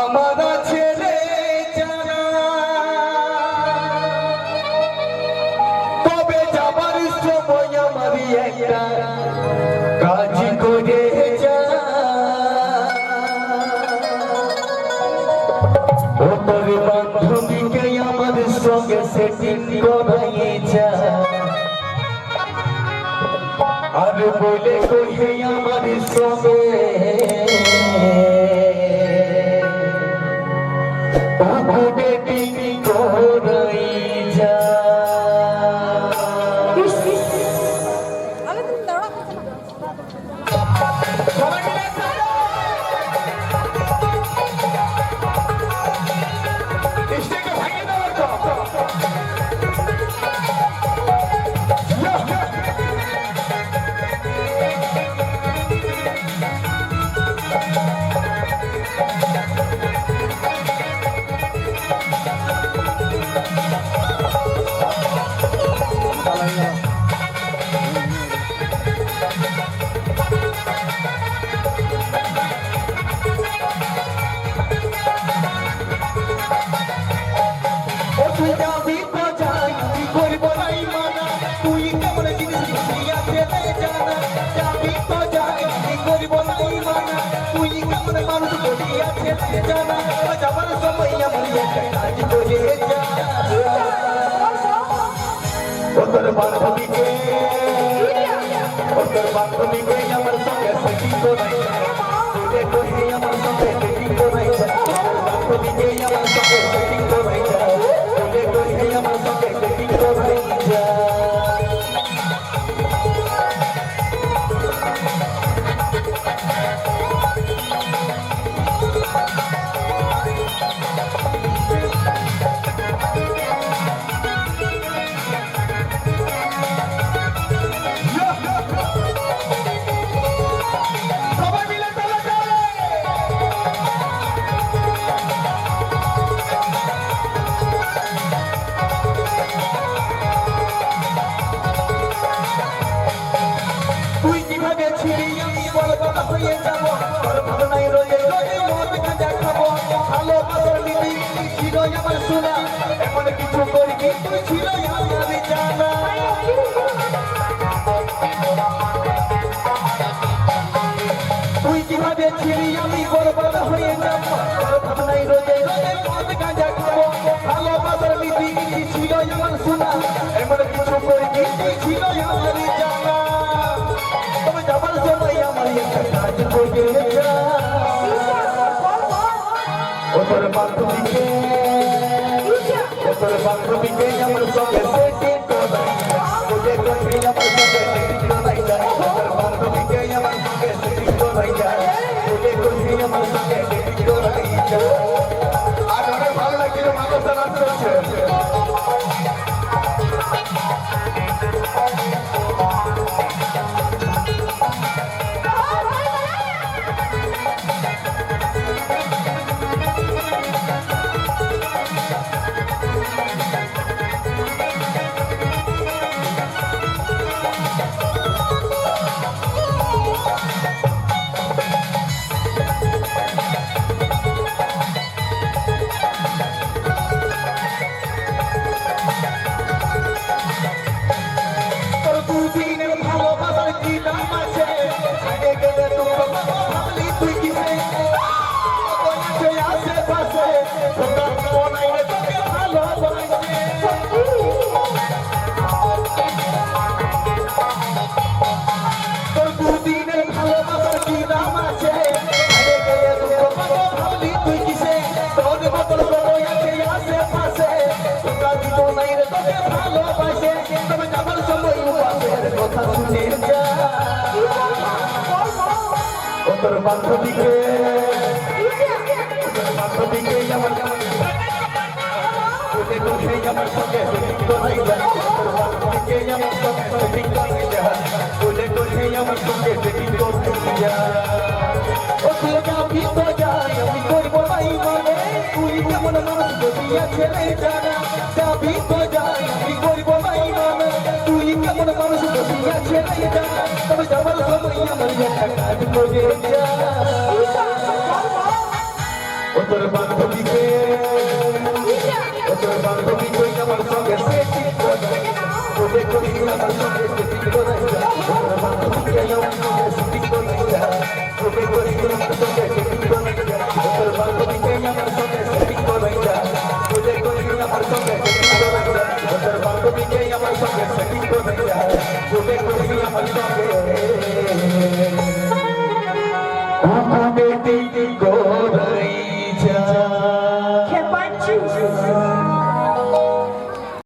আমার ছেলে জানা তবে যাবার সময় আমারই একটা কাজ করে যা। বান্ধবীকে আমার সঙ্গে সেটিং করাই যা। আর বলে কহে আমার সঙ্গে তোর বান্ধবীকে ও তোর বান্ধবীকে আমার সঙ্গে সেটিং করাই তোরে কহে আমার সঙ্গে সেটিং করাই বান্ধবীকে আমার সঙ্গে সেটিং করাই তোরে কহে আমার সঙ্গে সেটিং করাই যা মন খাজা খাব ভালো বাসর নীতি ছিল আমার শোনা এমন কিছু করবি তুই ছিল আমার জানা। তুই কীভাবে ছিলি আমি বরবাদ হয়ে যাব? তোর ভাবনায় রয়ে রয়ে মদ গাঁজা খাব। ভালোবাসার নীতি ছিল আমার শোনা এমন কিছু তোর বান্ধবীকে তোর বান্ধবীকে আমার সঙ্গে সেটিং ওদের কইবে আমার সঙ্গে সেটিং তোর বান্ধবীকে আমার সঙ্গে সেটিং ওদের কইবে আমার সঙ্গে সেটিং আর অনেক ভালো লাগছিল মানুষটা নাচ করছে ভালোবাসে তবে যাবার সময় উপাসের কথা শুনে যা ও তোর বান্ধবীকে বান্ধবীকে আমার আমার সঙ্গে আমার সঙ্গে আমার সঙ্গে যাবি তো যাই তোর বান্ধবীকে তোর বান্ধবী